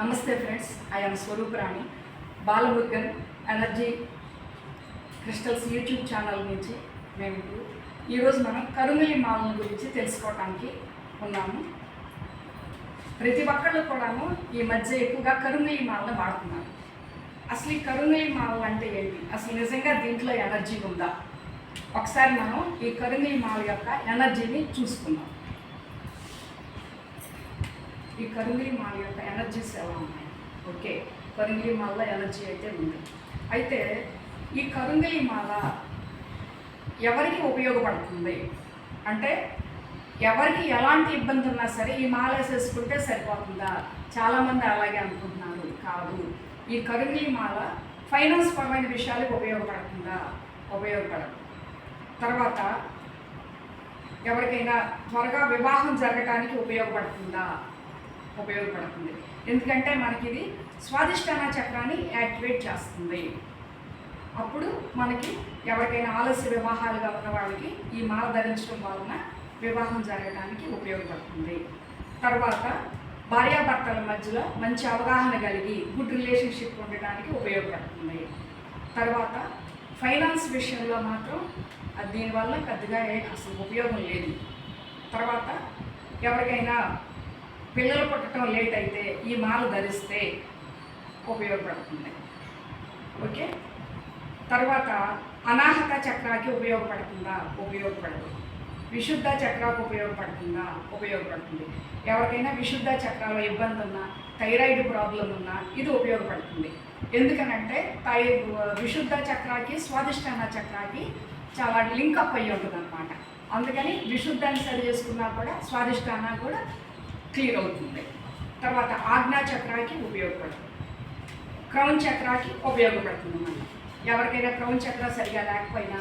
నమస్తే friends I'm Swarooparani Balamurugan energy crystals YouTube channel నుంచి మేము ఇప్పుడు ఈరోజు మనం కరుమిలి మాలను గురించి తెలుసుకోవడానికి ఉన్నాము. ప్రతి ఒక్కళ్ళు కూడాను ఈ మధ్య ఎక్కువగా కరుమిలి మాలను వాడుతున్నారు. అసలు ఈ కరుమిలి మాల అంటే ఏంటి? అసలు నిజంగా దీంట్లో ఎనర్జీ ఉందా? ఒకసారి మనం ఈ కరుమిలి మాల యొక్క ఎనర్జీని చూసుకుందాం. ఈ కరుంగిలి మాల యొక్క ఎనర్జీస్ ఎలా ఉన్నాయి? ఓకే కరుంగిలి మాల ఎనర్జీ అయితే ఉంది. అయితే ఈ కరుంగిలి మాల ఎవరికి ఉపయోగపడుతుంది? అంటే ఎవరికి ఎలాంటి ఇబ్బంది ఉన్నా సరే ఈ మాల వేసేసుకుంటే సరిపోతుందా? చాలామంది అలాగే అనుకుంటున్నారు. కాదు. ఈ కరుంగిలి మాల ఫైనాన్స్ పరమైన విషయాలకు ఉపయోగపడుతుందా? ఉపయోగపడదు. తర్వాత ఎవరికైనా త్వరగా వివాహం జరగటానికి ఉపయోగపడుతుందా? ఉపయోగపడుతుంది. ఎందుకంటే మనకి ఇది స్వాదిష్టాన చక్రాన్ని యాక్టివేట్ చేస్తుంది. అప్పుడు మనకి ఎవరికైనా ఆలస్య వివాహాలుగా ఉన్న వాళ్ళకి ఈ మాల ధరించడం వలన వివాహం జరగడానికి ఉపయోగపడుతుంది. తర్వాత భార్యాభర్తల మధ్యలో మంచి అవగాహన కలిగి గుడ్ రిలేషన్షిప్ ఉండడానికి ఉపయోగపడుతుంది. తర్వాత ఫైనాన్స్ విషయంలో మాత్రం దీనివల్ల పెద్దగా అసలు ఉపయోగం లేదు. తర్వాత ఎవరికైనా పిల్లలు పుట్టడం లేట్ అయితే ఈ మాల ధరిస్తే ఉపయోగపడుతుంది. ఓకే తర్వాత అనాహత చక్రాకి ఉపయోగపడుతుందా? ఉపయోగపడదు. విశుద్ధ చక్రాకు ఉపయోగపడుతుందా? ఉపయోగపడుతుంది. ఎవరికైనా విశుద్ధ చక్రాల ఇబ్బంది ఉన్నా థైరాయిడ్ ప్రాబ్లం ఉన్నా ఇది ఉపయోగపడుతుంది. ఎందుకనంటే థై విశుద్ధ చక్రాకి స్వాదిష్టాన చక్రాకి చాలా లింక్ అప్ అయ్యి ఉంటుంది అనమాట అందుకని విశుద్ధాన్ని సరి చేసుకున్నా కూడా స్వాదిష్టాన కూడా క్లియర్ అవుతుంది. తర్వాత ఆజ్ఞా చక్రానికి ఉపయోగపడుతుంది. క్రౌన్ చక్రానికి ఉపయోగపడుతుంది మళ్ళీ. ఎవరికైనా క్రౌన్ చక్ర సరిగా లేకపోయినా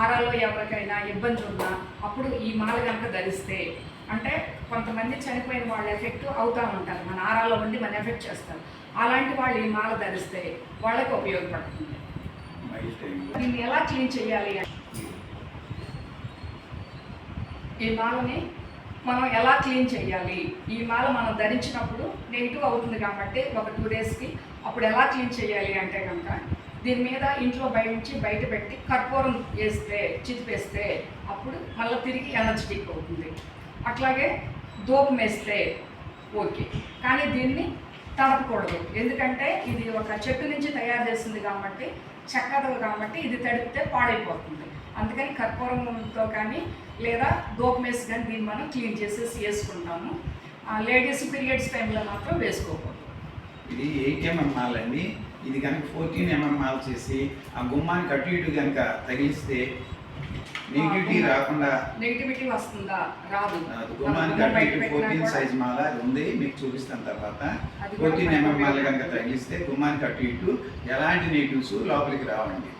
ఆరాలో ఎవరికైనా ఇబ్బంది ఉన్నా అప్పుడు ఈ మాల కనుక ధరిస్తే అంటే కొంతమంది చనిపోయిన వాళ్ళ ఎఫెక్ట్ అవుతూ ఉంటారు. మన ఆరాలో ఉండి మన ఎఫెక్ట్ చేస్తారు. అలాంటి వాళ్ళు ఈ మాల ధరిస్తే వాళ్ళకి ఉపయోగపడుతుంది. దీన్ని ఎలా క్లీన్ చేయాలి? ఈ మాలని మనం ఎలా క్లీన్ చేయాలి? ఈ మాల మనం ధరించినప్పుడు నెగిటివ్ అవుతుంది కాబట్టి ఒక టూ డేస్కి అప్పుడు ఎలా క్లీన్ చేయాలి అంటే కనుక దీని మీద ఇంట్లో బయట నుంచి బయట పెట్టి కర్పూరం వేస్తే చితిపేస్తే అప్పుడు మళ్ళీ తిరిగి ఎనర్జెటిక్ అవుతుంది. అట్లాగే దూపం వేస్తే ఓకే. కానీ దీన్ని తడపకూడదు ఎందుకంటే ఇది ఒక చెట్టు నుంచి తయారు చేసింది కాబట్టి చక్కదు కాబట్టి ఇది తడిపితే పాడైపోతుంది. అందుకని కర్పూరంతో కానీ లేదా దోపమేసి కానీ దీన్ని మనం క్లీన్ చేసేసి వేసుకుంటాము. లేడీస్ పీరియడ్స్ టైంలో మాత్రం వేసుకోకూడదు. ఇది ఎయిట్ ఎంఎంఆర్ అండి. ఇది కనుక ఫోర్టీన్ ఎంఎంఆర్ చేసి ఆ గుమ్మానికి అటు ఇటు కనుక తగిలిస్తే నెగిటివిటీ రాకుండా నెగిటివిటీ వస్తుందా? రాదు. ఫోర్టీన్ సైజ్ మాల ఉంది మీకు చూపిస్తాను తర్వాత. ఫోర్టీన్ ఎంఎం మాల కనుక. తగిలిస్తే గుమ్మానికి అటు ఇటు ఎలాంటి నెగిటివ్స్ లోపలికి రావండి.